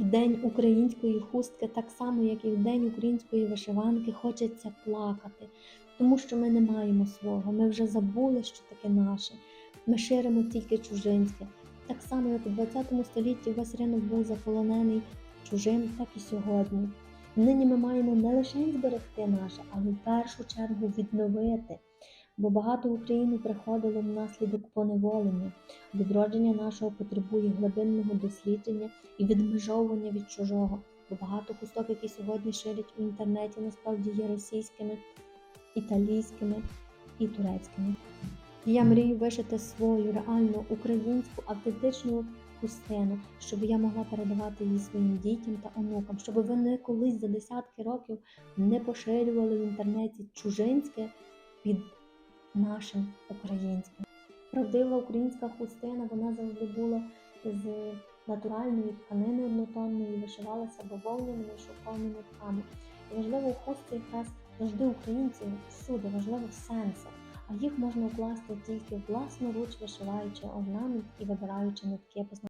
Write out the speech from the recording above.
В день української хустки, так само як і в день української вишиванки, хочеться плакати, тому що ми не маємо свого. Ми вже забули, що таке наше. Ми ширимо тільки чужинське. Так само, як у 20 столітті весь ринок був заполонений чужим, так і сьогодні. Нині ми маємо не лише зберегти наше, але в першу чергу відновити. Бо багато в Україну приходило внаслідок поневолення. Відродження нашого потребує глибинного дослідження і відмежовування від чужого. Бо багато хусток, які сьогодні ширять у інтернеті, насправді є російськими, італійськими і турецькими. Я мрію вишити свою реальну українську автентичну хустину, щоб я могла передавати її своїм дітям та онукам, щоб вони колись за десятки років не поширювали в інтернеті чужинське під нашим українським. Правдива українська хустина вона завжди була з натуральної тканини однотонної, вишивалася бавовняними шовковими тками. І важливо у хустці якраз завжди українців всюди, важливо сенси. А їх можна укласти тільки власноруч вишиваючи орнамент і вибираючи нитки.